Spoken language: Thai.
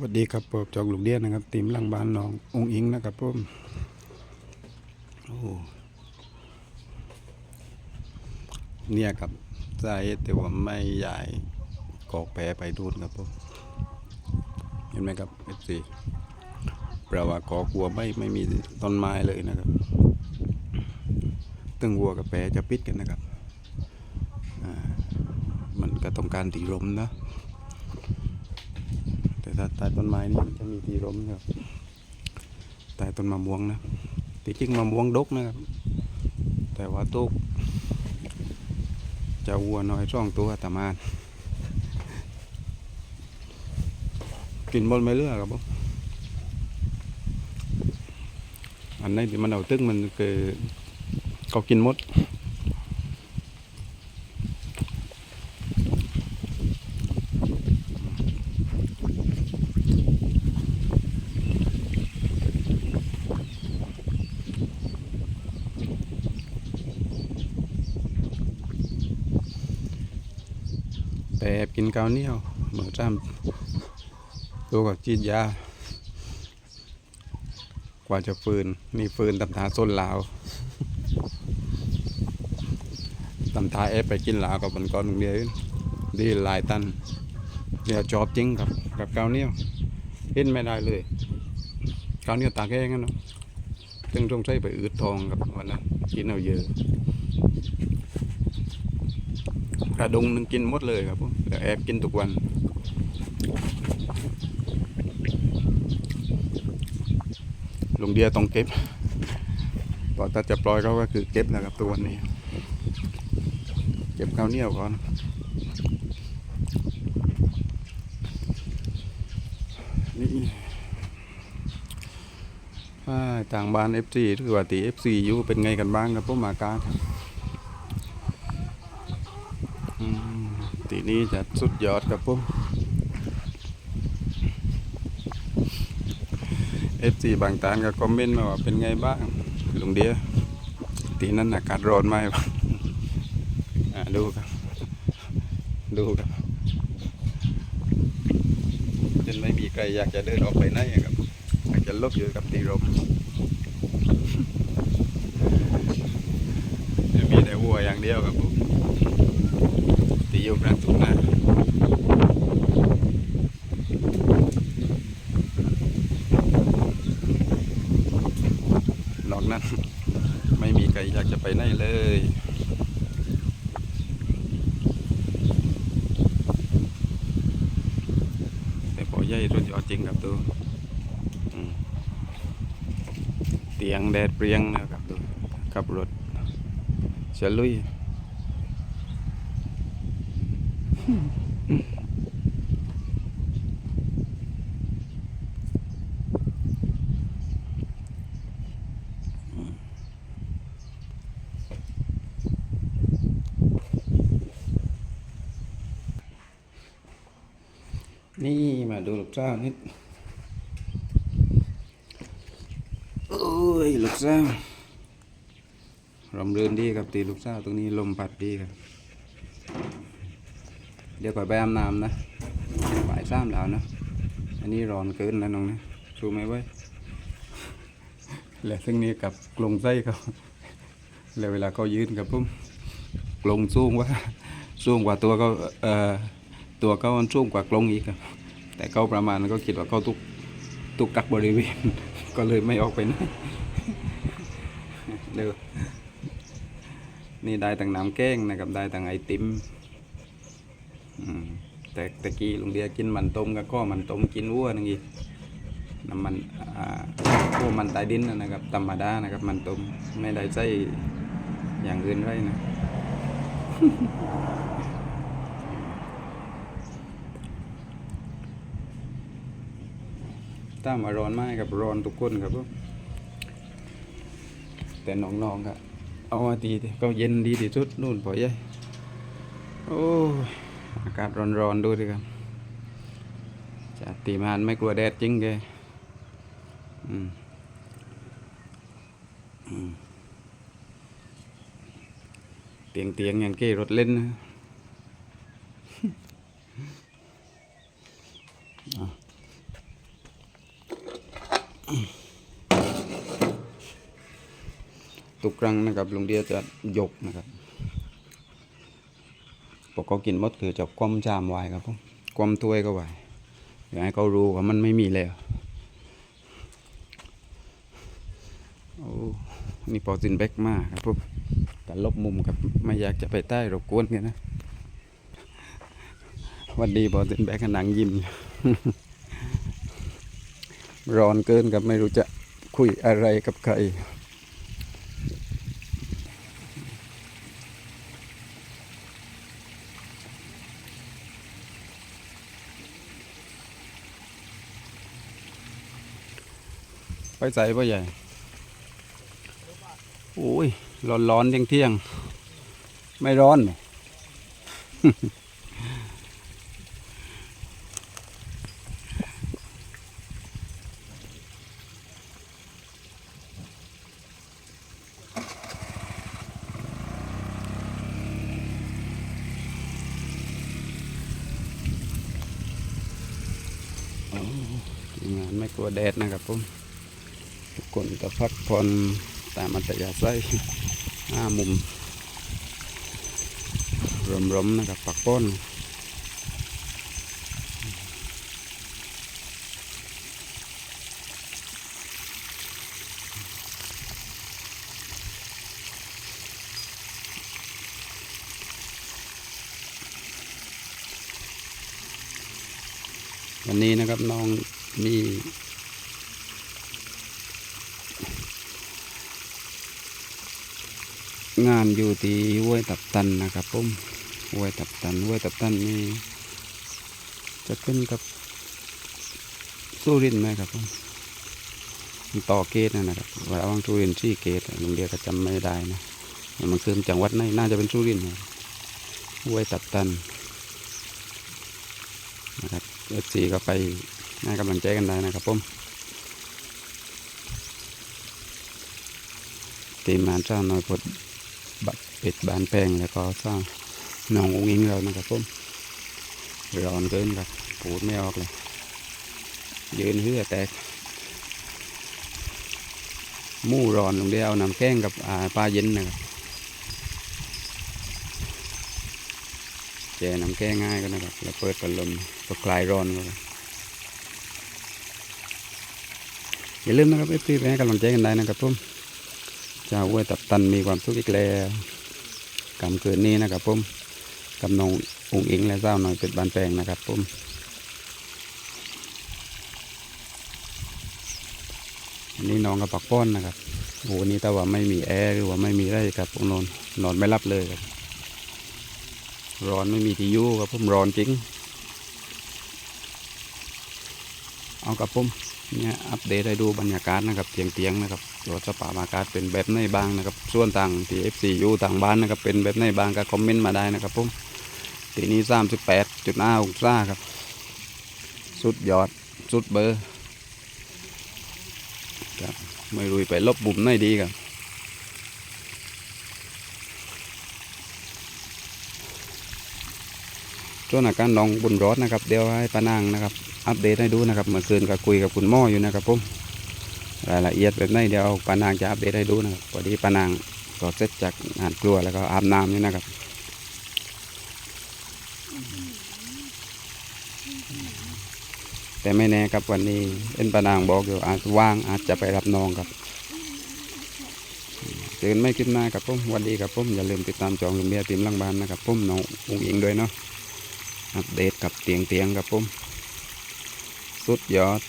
สวัสดีครับผมจอกลูกเดียนนะครับทีมลังบ้านน้ององค์อิงนะครับผมโอ้เนี่ยครับสาเหตุที่ว่าไม่ใหญ่กอกแปรไปดูดครับผมเห็นไหมครับเอฟซีแปลว่ากอกวัวไม่ไม่มีต้นไม้เลยนะครับตึงวัวกับแปรจะปิดกันนะครับอ่ามันก็ต้องการตีลมนะ ถ้าใต้ต้นไม้นี่มันจะมีที่ร่มนะครับใต้ต้นมะม่วงนะที่จริงมะม่วงดกนะครับ แต่ว่าตุกจะวัวน้อยช่องตัวแต่มานกินบนไม่เลือกครับผมอันนี้ที่มันเอาตึกมันคือเขากินมด แต่กินข้าวเหนียวเหมือนจ้ำตัวกับจีดยา กว่าจะฟืนนี่ฟืนตำทาส้นลาวตำทาเอฟไปกินลาวกับมันก้อนหนึ่งเดียวดีหลายตันเดี๋ยวจอบจริงครับ กับข้าวเหนียวเห็นไม่ได้เลยข้าวเหนียวตากแห้งกันเนาะซึ่งต้องใช้ไปอืดทองกับวันนั้นกินเอาเยอะ กระดงหนึ่งกินหมดเลยครับผมแต่แอบกินทุกวันลุงเดียต้องเก็บพอถ้าจะปล่อยเขาก็คือเก็บนะครับตัววันนี้ เก็บข้าวเหนียวก่อนนี่อ่าต่างบ้าน FC หรือว่าตี FC อยู่เป็นไงกันบ้างครับผมาการ อืมตี นี้จะสุดยอดครับผม FC บางตานก็คอมเมนต์มาว่าเป็นไงบ้างลุงเดียตีนั้นอากาศร้อนไหมอ่าดูครับ ดูครับจนไม่มีใครอยากจะเดินออกไปไหนครับอยากจะลบอยู่กับตีลมมีแต่วัวอย่างเดียวครับผม อยู่กลางทุ่งนานอกนั้น ไม่มีใครอยากจะไปไหนเลยแต่พอใหญ่รถยอดจริงครับตัวเตียงแดดเปรียงนะครับตัวขับรถเฉลุย นี่มาดูลูกสานิดโอ้ยลูกสาลมเรือนดีครับตีลูกสาตรงนี้ลมพัดดีครับ เดี๋ยวก่อนไปอาบน้ำนะบ่ายสามแล้วนะอันนี้ร้อนเกินแล้วน้องนะชูไหมไว้ยแล้วซึ่งนี้กับกลงไส้เขาแล้วเวลาเขายืนกับพุ่มกลงสูงว่าสูงกว่าตัวเขาเอ่อตัวเขาสูงกว่ากลงอีกครับ แต่เขาประมาณก็คิดว่าเขาตุกตุกกักบริเวณ ก็เลยไม่ออกไปไหนเดี๋ยวนี่ได้ต่างน้ำแก้งนะครับได้ต่างไอติม แต่ตะกี้ลุงเดียกินมันต้มกับก็มันต้มกินวัวนึงอีกน้ำมันอ่าพวกมันใต้ดินนะนะครับธรรมดานะครับ มันต้มไม่ได้ใส่อย่างอื่นไว้นะถ้มาร้อนมากกับร้อนทุกคนครับแต่น้องๆครับเอาดีก็เย็นดีที่สุดนู่นพอใหญ่โอ้ย อากาศร้อนๆดูดิครับจะตีมานไม่กลัวแดดจริงแกอืมเตียงเตียงๆอย่างเก้รถเล่นนะอะทุกครั้งนะครับลุงเดียจะยกนะครับ พอเขากินหมดคือจะคว่ำจามไว้ครับผมคว่ำถ้วยก็ไว้อยากให้เขารู้ว่ามันไม่มีแล้วโอ้นี่พอสินแบกมากครับผมแต่ลบมุมครับไม่อยากจะไปใต้รบกวนกันนะวันดีพอสินแบกก็นังยิ้มร้อนเกินกับไม่รู้จะคุยอะไรกับใคร ไปใส่ป่ะใหญ่ โอ้ย ร้อนร้อนเที่ยงเที่ยงๆไม่ร้อนหมทีมงานไม่กลัวแดดนะครับผม คนก็พักผ่อนตามอัตยาศัยห้ามุมรวมๆนะครับปักป้อนวันนี้นะครับน้องมี งานอยู่ที่ห้วยตับตันนะครับผมห้วยตับตันห้วยตับตันนี่จะขึ้นกับสุรินทร์ไหมครับผมมันต่อเกตนะครับระหว่างสุรินทร์ที่เกตลุงเดียก็จำไม่ได้นะมันคือจังหวัดไหนน่าจะเป็นสุรินทร์นะห้วยตับตันนะครับเอฟซีก็ไปให้กำลังใจกันได้นะครับผมทีมงานเจ้าน้อยพด บัดเป็ดบานแปลงแล้วก็สร้างน้องอุ้งอิงเรานะครับผมร้อนเกินครับปูดไม่ออกเลย ยืนเหือแตกมู่ร้อนลงเดียวน้ำแข้งกับปลาเย็นนะครับแจน้ำแข้งง่ายก็นะครับ แล้วเปิดพัดลมก็คลายร้อนก็อย่าลืมนะครับเอฟซีไปให้กำลังใจกันได้นะครับผม เจ้าอ้วยตับตันมีความสุขอีกแล้วกำเกิดนี้นะครับผมกับน้ององค์อิงและเจ้าหน่อยเป็ดบานแปลงนะครับผมอันนี้น้องกับปักป้อนนะครับโอ้โหนี่แต่ว่าไม่มีแอร์หรือว่าไม่มีไรครับผมนอนนอนไม่รับเลยครับร้อนไม่มีที่อยู่ครับผมร้อนจริง เอากับผมเนี่ยอัปเดตให้ดูบรรยากาศนะครับเตียงเตียงๆนะครับ ตัวสภาพอากาศเป็นแบบไหนบ้างนะครับ ส่วนต่างที่ FC อยู่ต่างบ้านนะครับเป็นแบบไหนบ้างก็คอมเมนต์มาได้นะครับผมทีนี้สามสิบแปดจุดห้าองศาครับ สุดยอด สุดเบอร์ครับไม่รู้ไปลบบุ่มไหนดีครับส่วนอาการน้องบุญรอดนะครับ เดี๋ยวให้ปานางนะครับ อัปเดตให้ดูนะครับ เมื่อคืนก็คุยกับคุณหม่ออยู่นะครับผม รายละเอียดแบบไหนเดี๋ยวปานางจะอัปเดตให้ดูนะครับพอดีปานางก็เสร็จจากงานครัวแล้วก็อาบน้ำนี่นะครับแต่ไม่แน่ครับวันนี้เอ็นปานางบอกอยู่อาจว่างอาจจะไปรับน้องครับเตือนไม่ขึ้นหน้าครับผมวันดีครับผมอย่าลืมติดตามจองลุงเบียร์ติมลังบานนะครับผมน้องอุ้งอิงด้วยเนาะอัปเดตกับเตียงเตียงครับผมสุดยอด